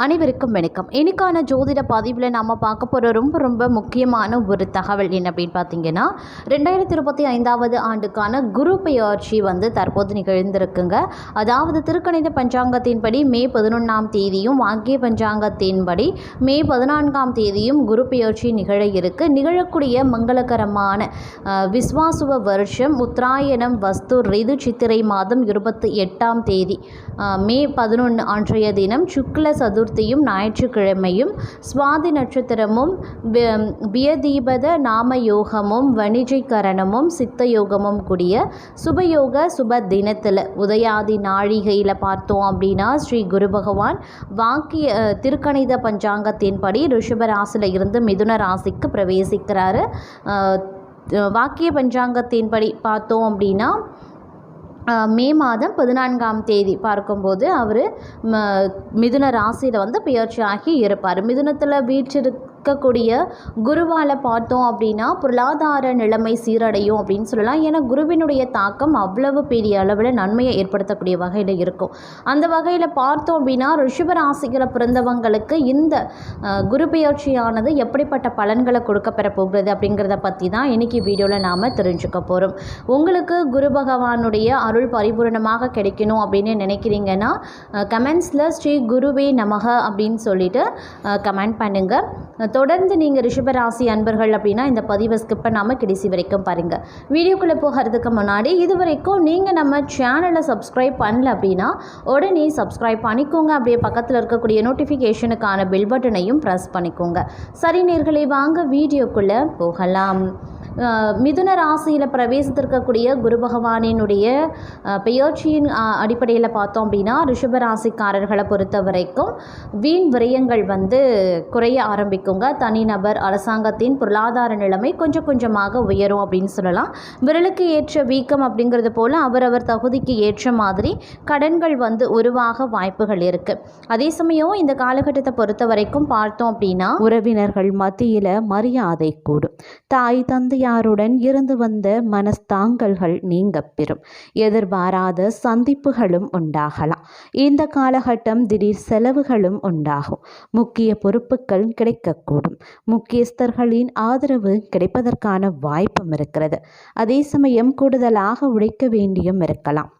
அனைவருக்கும் வணக்கம். இன்னைக்கான ஜோதிட பதிவில் நாம் பார்க்க போகிற ரொம்ப ரொம்ப முக்கியமான ஒரு தகவல் என்ன அப்படின்னு பார்த்தீங்கன்னா ரெண்டாயிரத்தி இருபத்தி ஐந்தாவது ஆண்டுக்கான குரு பெயர்ச்சி வந்து தற்போது நிகழ்ந்திருக்குங்க. அதாவது திருக்கணித பஞ்சாங்கத்தின்படி மே பதினொன்றாம் தேதியும் வாக்கிய பஞ்சாங்கத்தின்படி மே பதினான்காம் தேதியும் குரு பெயர்ச்சி நிகழ இருக்கு. நிகழக்கூடிய மங்களகரமான விஸ்வாசுவ வருஷம் உத்தராயணம் வஸ்து ரிது சித்திரை மாதம் இருபத்தி எட்டாம் தேதி மே பதினொன்று அன்றைய தினம் சுக்ல சது சதுர்த்தியும் ஞாயிற்றுக்கிழமையும் சுவாதி நட்சத்திரமும் வியதீபத நாம யோகமும் வணிஜீகரணமும் சித்த யோகமும் கூடிய சுபயோக சுப தினத்தில் உதயாதி நாழிகையில் பார்த்தோம் அப்படின்னா ஸ்ரீ குரு பகவான் வாக்கிய திருக்கணித பஞ்சாங்கத்தின்படி ரிஷபராசியில் இருந்து மிதுன ராசிக்கு பிரவேசிக்கிறாரு. வாக்கிய பஞ்சாங்கத்தின்படி பார்த்தோம் அப்படின்னா மே மாதம் பதினான்காம் தேதி பார்க்கும்போது அவர் மிதுன ராசியில் வந்து பெயர்ச்சியாகி இருப்பார். மிதுனத்தில் இருக்கக்கூடிய குருவால் பார்த்தோம் அப்படின்னா பொருளாதார நிலைமை சீரடையும் அப்படின்னு சொல்லலாம். ஏன்னா குருவினுடைய தாக்கம் அவ்வளவு பெரிய அளவில் நன்மையை ஏற்படுத்தக்கூடிய வகையில் இருக்கும். அந்த வகையில் பார்த்தோம் அப்படின்னா ரிஷபராசிகளை பிறந்தவங்களுக்கு இந்த குரு பெயர்ச்சியானது எப்படிப்பட்ட பலன்களை கொடுக்க பெற போகிறது அப்படிங்கிறத பற்றி தான் இன்னைக்கு வீடியோவில் நாம் தெரிஞ்சுக்க போகிறோம் உங்களுக்கு குரு பகவானுடைய அருள் பரிபூரணமாக கிடைக்கணும் அப்படின்னு நினைக்கிறீங்கன்னா கமெண்ட்ஸில் ஸ்ரீ குருவே நமக அப்படின்னு சொல்லிட்டு கமெண்ட் பண்ணுங்கள் தொடர்ந்து நீங்கள் ரிஷபராசி அன்பர்கள் அப்படின்னா இந்த பதிவை ஸ்கிப் பண்ணாமல் கடைசி வரைக்கும் பாருங்கள் வீடியோக்குள்ளே போகிறதுக்கு முன்னாடி இது வரைக்கும் நீங்கள் நம்ம சேனலை சப்ஸ்கிரைப் பண்ணல அப்படின்னா உடனே சப்ஸ்கிரைப் பண்ணிக்கோங்க. அப்படியே பக்கத்தில் இருக்கக்கூடிய நோட்டிஃபிகேஷனுக்கான பெல் பட்டனையும் ப்ரெஸ் பண்ணிக்கோங்க. சரி நேர்களை வாங்க வீடியோக்குள்ளே போகலாம். மிதுன ராசியில் பிரவேசித்திருக்கக்கூடிய குரு பகவானினுடைய பெயர்ச்சியின் அடிப்படையில் பார்த்தோம் அப்படின்னா ரிஷப ராசிக்காரர்களை பொறுத்த வரைக்கும் வீண் விரயங்கள் வந்து குறைய ஆரம்பிக்குங்க. தனிநபர் அரசாங்கத்தின் பொருளாதார நிலைமை கொஞ்சம் கொஞ்சமாக உயரும் அப்படின்னு சொல்லலாம். விரலுக்கு ஏற்ற வீக்கம் அப்படிங்கிறது போல் அவரவர் தகுதிக்கு ஏற்ற மாதிரி கடன்கள் வந்து உருவாக வாய்ப்புகள் இருக்குது அதே சமயம் இந்த காலகட்டத்தை பொறுத்த வரைக்கும் பார்த்தோம் அப்படின்னா உறவினர்கள் மத்தியில் மரியாதை கூடும். தாய் தந்தை தந்தையாருடன் இருந்து வந்த மனஸ்தாங்கல்கள் நீங்க பெறும். எதிர்பாராத சந்திப்புகளும் உண்டாகலாம். இந்த காலகட்டம் திடீர் செலவுகளும் உண்டாகும். முக்கிய பொறுப்புகள் கிடைக்கக்கூடும். முக்கியஸ்தர்களின் ஆதரவு கிடைப்பதற்கான வாய்ப்பும் இருக்கிறது. அதே சமயம் கூடுதலாக உழைக்க வேண்டியும் இருக்கலாம்.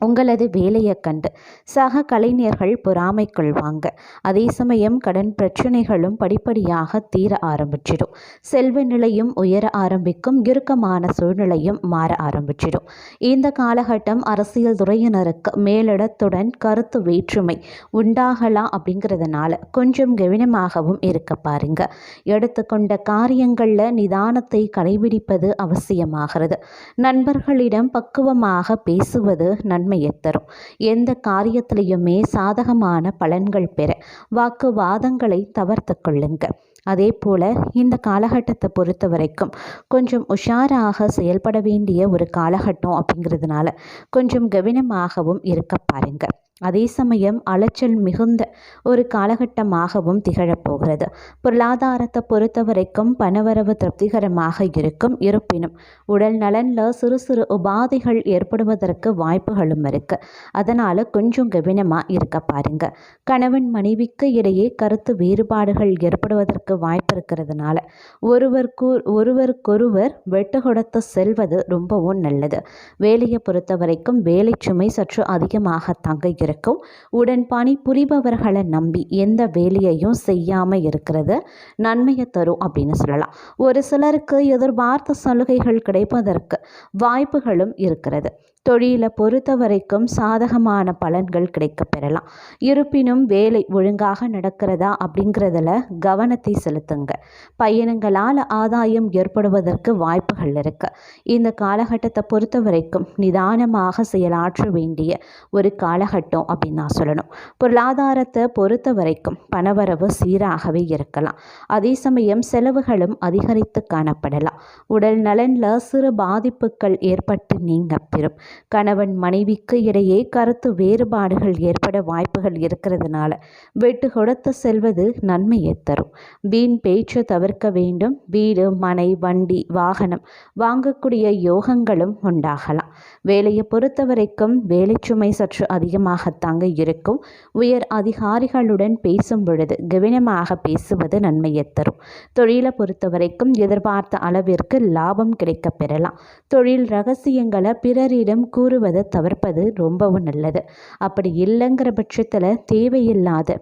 உங்களது வேலையை கண்டு சக கலைஞர்கள் பொறாமை கொள்வாங்க அதே சமயம் கடன் பிரச்சனைகளும் படிப்படியாக தீர ஆரம்பிச்சிடும். செல்வ நிலையும் உயர ஆரம்பிக்கும் இறுக்கமான சூழ்நிலையும் மாற ஆரம்பிச்சிடும். இந்த காலகட்டம் அரசியல் துறையினருக்கு மேலிடத்துடன் கருத்து வேற்றுமை உண்டாகலாம் அப்படிங்கிறதுனால கொஞ்சம் கவனமாகவும் இருக்க பாருங்க. எடுத்துக்கொண்ட காரியங்களில் நிதானத்தை கடைபிடிப்பது அவசியமாகிறது. நண்பர்களிடம் பக்குவமாக பேசுவது நன்மையை தரும். எந்த காரியத்திலையுமே சாதகமான பலன்கள் பெற வாக்குவாதங்களை தவிர்த்து கொள்ளுங்க அதே போல் இந்த காலகட்டத்தை பொறுத்த வரைக்கும் கொஞ்சம் உஷாராக செயல்பட வேண்டிய ஒரு காலகட்டம் அப்படிங்கிறதுனால கொஞ்சம் கவனமாகவும் இருக்க பாருங்கள். அதே சமயம் அலைச்சல் மிகுந்த ஒரு காலகட்டமாகவும் திகழப்போகிறது. பொருளாதாரத்தை பொறுத்த வரைக்கும் பணவரவு திருப்திகரமாக இருக்கும். இருப்பினும் உடல் நலனில் சிறு சிறு உபாதைகள் ஏற்படுவதற்கு வாய்ப்புகளும் இருக்கு. அதனால் கொஞ்சம் கவனமாக இருக்க பாருங்க. கணவன் மனைவிக்கு இடையே கருத்து வேறுபாடுகள் ஏற்படுவதற்கு வாய்ப்பு இருக்கிறதுனால ஒருவருக்கு ஒருவருக்கொருவர் வெட்டு கொடுத்து செல்வது ரொம்பவும் நல்லது. வேலையை பொறுத்த வரைக்கும் வேலை சுமை சற்று அதிகமாக தங்க திறக்கும் உடன்பணி புரிபவர்களை நம்பி எந்த வேலையையும் செய்யாமல் இருக்கிறது நன்மையை தரும் அப்படின்னு சொல்லலாம். ஒரு சிலருக்கு எதிர்பார்த்த சலுகைகள் கிடைப்பதற்கு வாய்ப்புகளும் இருக்கிறது. தொழிலை பொறுத்த வரைக்கும் சாதகமான பலன்கள் கிடைக்க பெறலாம். இருப்பினும் வேலை ஒழுங்காக நடக்கிறதா அப்படிங்கிறதுல கவனத்தை செலுத்துங்க. பயணங்களால் ஆதாயம் ஏற்படுவதற்கு வாய்ப்புகள் இருக்கு. இந்த காலகட்டத்தை பொறுத்த வரைக்கும் நிதானமாக செயலாற்ற வேண்டிய ஒரு காலகட்டம் அப்படின்னு நான் சொல்லணும். பொருளாதாரத்தை பொறுத்த வரைக்கும் பணவரவு சீராகவே இருக்கலாம். அதே சமயம் செலவுகளும் அதிகரித்து காணப்படலாம். உடல் நலனில் சிறு பாதிப்புகள் ஏற்பட்டு நீங்க பெறும். கணவன் மனைவிக்கு இடையே கருத்து வேறுபாடுகள் ஏற்பட வாய்ப்புகள் இருக்கிறதுனால வெட்டு கொடுத்து செல்வது நன்மையை தரும். வீண் பேச்சு தவிர்க்க வேண்டும். வீடு மனை வண்டி வாகனம் வாங்கக்கூடிய யோகங்களும் உண்டாகலாம். வேலையை பொறுத்த வரைக்கும் வேலை சுமை சற்று அதிகமாகத்தாங்க இருக்கும். உயர் அதிகாரிகளுடன் பேசும் பொழுது கவனமாக பேசுவது நன்மையை தரும். தொழிலை பொறுத்த வரைக்கும் எதிர்பார்த்த அளவிற்கு லாபம் கிடைக்கப் பெறலாம். தொழில் ரகசியங்களை பிறரிடம் கூறுவதை தவிர்ப்பது ரொம்பவும் நல்லது. அப்படி இல்லைங்கிற பட்சத்தில் தேவையில்லாத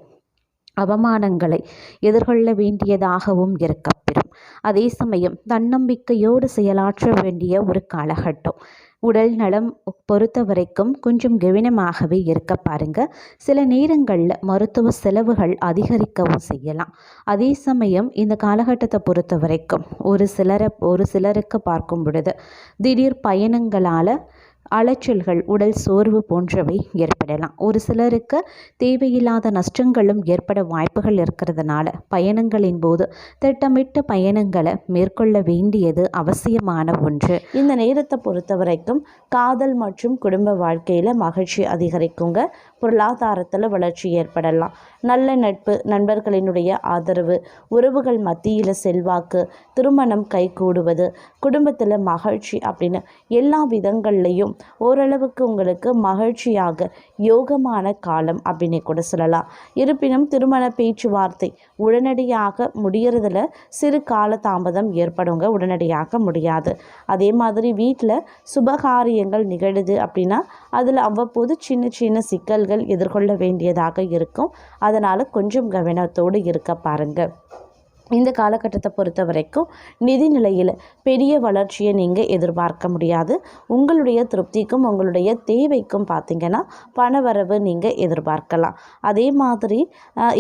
அவமானங்களை எதிர்கொள்ள வேண்டியதாகவும் இருக்கப்பெறும். அதே சமயம் தன்னம்பிக்கையோடு செயலாற்ற வேண்டிய ஒரு காலகட்டம். உடல் நலம் பொறுத்த வரைக்கும் கொஞ்சம் கவனமாகவே இருக்க பாருங்க. சில நேரங்களில் மருத்துவ செலவுகள் அதிகரிக்கவும் செய்யலாம். அதே சமயம் இந்த காலகட்டத்தை பொறுத்த வரைக்கும் ஒரு சிலரை ஒரு சிலருக்கு பார்க்கும் பொழுது திடீர் பயணங்களால் அலைச்சல்கள் உடல் சோர்வு போன்றவை ஏற்படலாம். ஒரு சிலருக்கு தேவையில்லாத நஷ்டங்களும் ஏற்பட வாய்ப்புகள் இருக்கிறதுனால பயணங்களின் போது திட்டமிட்ட பயணங்களை மேற்கொள்ள வேண்டியது அவசியமான ஒன்று. இந்த நேரத்தை பொறுத்த வரைக்கும் காதல் மற்றும் குடும்ப வாழ்க்கையில் மகிழ்ச்சி அதிகரிக்குங்க. பொருளாதாரத்தில் வளர்ச்சி ஏற்படலாம். நல்ல நட்பு நண்பர்களினுடைய ஆதரவு உறவுகள் மத்தியில் செல்வாக்கு திருமணம் கைகூடுவது குடும்பத்தில் மகிழ்ச்சி அப்படின்னு எல்லா விதங்கள்லையும் ஓரளவுக்கு உங்களுக்கு மகிழ்ச்சியாக யோகமான காலம் அப்படின்னு கூட சொல்லலாம். இருப்பினும் திருமண பேச்சுவார்த்தை உடனடியாக முடியறதுல சிறு கால தாமதம் ஏற்படுங்க உடனடியாக முடியாது. அதே மாதிரி வீட்டில் சுபகாரியங்கள் நிகழுது அப்படின்னா அதில் அவ்வப்போது சின்ன சின்ன சிக்கல்கள் எதிர்கொள்ள வேண்டியதாக இருக்கும். அது அதனால் கொஞ்சம் கவனத்தோடு இருக்க பாருங்கள் இந்த காலகட்டத்தை பொறுத்த வரைக்கும் நிதி நிலையில் பெரிய வளர்ச்சியை நீங்கள் எதிர்பார்க்க முடியாது. உங்களுடைய திருப்திக்கும் உங்களுடைய தேவைக்கும் பார்த்தீங்கன்னா பணவரவு நீங்கள் எதிர்பார்க்கலாம். அதே மாதிரி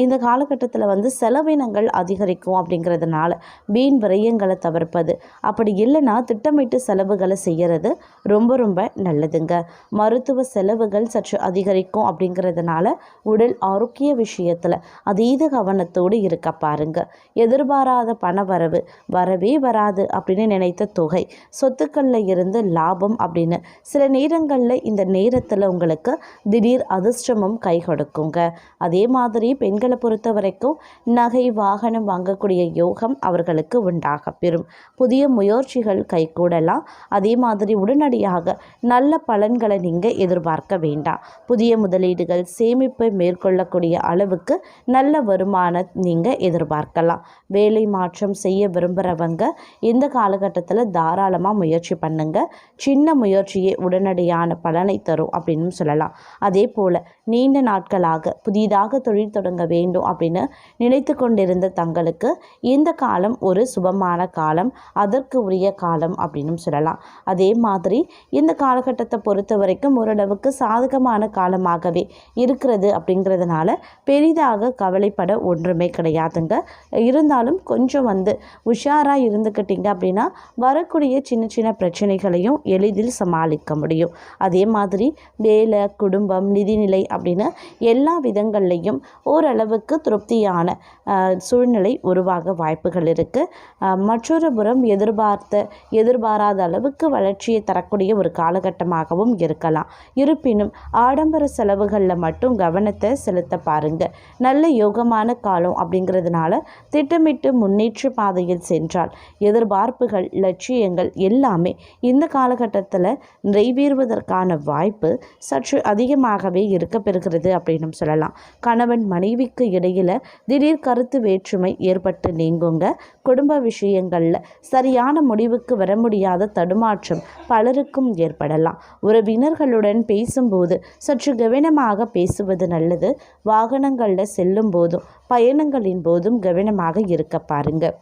இந்த காலகட்டத்தில் வந்து செலவினங்கள் அதிகரிக்கும் அப்படிங்கிறதுனால வீண் விரயங்களை தவிர்ப்பது. அப்படி இல்லைன்னா திட்டமிட்டு செலவுகளை செய்கிறது ரொம்ப ரொம்ப நல்லதுங்க. மருத்துவ செலவுகள் சற்று அதிகரிக்கும் அப்படிங்கிறதுனால உடல் ஆரோக்கிய விஷயத்தில் அதீத கவனத்தோடு இருக்க பாருங்கள் எது எதிர்பாராத பணவரவு. வரவே வராது அப்படின்னு நினைத்த தொகை. சொத்துக்களில் இருந்து லாபம் அப்படின்னு. சில நேரங்களில் இந்த நேரத்தில் உங்களுக்கு திடீர் அதிர்ஷ்டமும் கை கொடுக்குங்க. அதே மாதிரி பெண்களை பொறுத்த வரைக்கும் நகை வாகனம் வாங்கக்கூடிய யோகம் அவர்களுக்கு உண்டாக பெறும். புதிய முயற்சிகள் கைகூடலாம். அதே மாதிரி உடனடியாக நல்ல பலன்களை நீங்கள் எதிர்பார்க்க வேண்டாம். புதிய முதலீடுகள் சேமிப்பை மேற்கொள்ளக்கூடிய அளவுக்கு நல்ல வருமானம் நீங்கள் எதிர்பார்க்கலாம். வேலை மாற்றம் செய்ய விரும்புகிறவங்க இந்த காலகட்டத்தில் தாராளமாக முயற்சி பண்ணுங்க. சின்ன முயற்சியே உடனடியான பலனை தரும் அப்படின்னு சொல்லலாம். அதே போல் நீண்ட நாட்களாக புதிதாக தொழில் தொடங்க வேண்டும் அப்படின்னு நினைத்து கொண்டிருந்த தங்களுக்கு இந்த காலம் ஒரு சுபமான காலம் அதற்கு உரிய காலம் அப்படின்னு சொல்லலாம். அதே மாதிரி இந்த காலகட்டத்தை பொறுத்த வரைக்கும் ஓரளவுக்கு சாதகமான காலமாகவே இருக்கிறது அப்படிங்கிறதுனால பெரிதாக கவலைப்பட ஒன்றுமே கிடையாதுங்க. இருந்தாலும் கொஞ்சம் வந்து உஷாராக இருந்துக்கிட்டீங்க அப்படின்னா வரக்கூடிய சின்ன சின்ன பிரச்சனைகளையும் எளிதில் சமாளிக்க முடியும். அதே மாதிரி வேலை குடும்பம் நிதிநிலை அப்படின்னு எல்லா விதங்கள்லையும் ஓரளவுக்கு திருப்தியான சூழ்நிலை உருவாக வாய்ப்புகள் இருக்குது மற்றொரு புறம் எதிர்பார்த்த எதிர்பாராத அளவுக்கு வளர்ச்சியை தரக்கூடிய ஒரு காலகட்டமாகவும் இருக்கலாம். இருப்பினும் ஆடம்பர செலவுகளில் மட்டும் கவனத்தை செலுத்த பாருங்க. நல்ல யோகமான காலம் அப்படிங்கிறதுனால திட்டம் திட்டமிட்டு முன்னேற்ற பாதையில் சென்றால் எதிர்பார்ப்புகள் லட்சியங்கள் எல்லாமே இந்த காலகட்டத்தில் நிறைவேறுவதற்கான வாய்ப்பு சற்று அதிகமாகவே இருக்க பெறுகிறது அப்படின்னு சொல்லலாம். கணவன் மனைவிக்கு இடையில் திடீர் கருத்து வேற்றுமை ஏற்பட்டு நீங்குங்க. குடும்ப விஷயங்களில் சரியான முடிவுக்கு வர முடியாத தடுமாற்றம் பலருக்கும் ஏற்படலாம். உறவினர்களுடன் பேசும்போது சற்று கவனமாக பேசுவது நல்லது. வாகனங்களில் செல்லும் போதும் பயணங்களின் போதும் கவனமாக இருக்க பாருங்கள்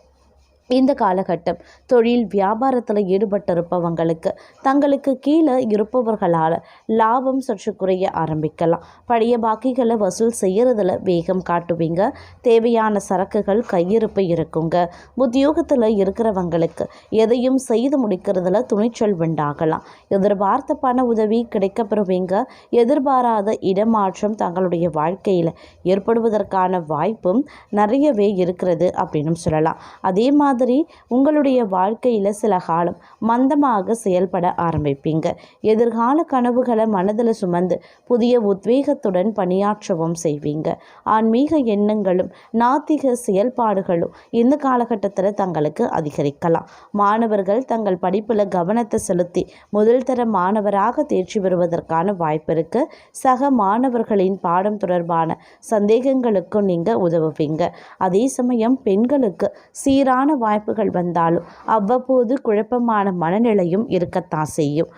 இந்த காலகட்டம் தொழில் வியாபாரத்தில் ஈடுபட்டிருப்பவங்களுக்கு தங்களுக்கு கீழே இருப்பவர்களால் லாபம் சற்று குறைய ஆரம்பிக்கலாம். பழைய பாக்கிகளை வசூல் செய்கிறதுல வேகம் காட்டுவீங்க. தேவையான சரக்குகள் கையிருப்பு இருக்குங்க. உத்தியோகத்தில் இருக்கிறவங்களுக்கு எதையும் செய்து முடிக்கிறதுல துணிச்சல் உண்டாகலாம். எதிர்பார்த்த பண உதவி கிடைக்கப்பெறுவீங்க. எதிர்பாராத இடமாற்றம் தங்களுடைய வாழ்க்கையில் ஏற்படுவதற்கான வாய்ப்பும் நிறையவே இருக்கிறது அப்படின்னு சொல்லலாம். அதே மாதிரி மாதிரி உங்களுடைய வாழ்க்கையில் சில காலம் மந்தமாக செயல்பட ஆரம்பிப்பீங்க. எதிர்கால கனவுகளை மனதில் சுமந்து புதிய உத்வேகத்துடன் பணியாற்றவும் செய்வீங்க. ஆன்மீக எண்ணங்களும் நாத்திக செயல்பாடுகளும் இந்த காலகட்டத்தில் தங்களுக்கு அதிகரிக்கலாம். மாணவர்கள் தங்கள் படிப்பில் கவனத்தை செலுத்தி முதல் தர மாணவராக தேர்ச்சி பெறுவதற்கான வாய்ப்பு இருக்கு. சக மாணவர்களின் பாடம் தொடர்பான சந்தேகங்களுக்கும் நீங்கள் உதவுவீங்க. அதே சமயம் பெண்களுக்கு சீரான வாய்ப்புகள் வந்தாலும் அவ்வப்போது குழப்பமான மனநிலையும் இருக்கத்தான் செய்யும்.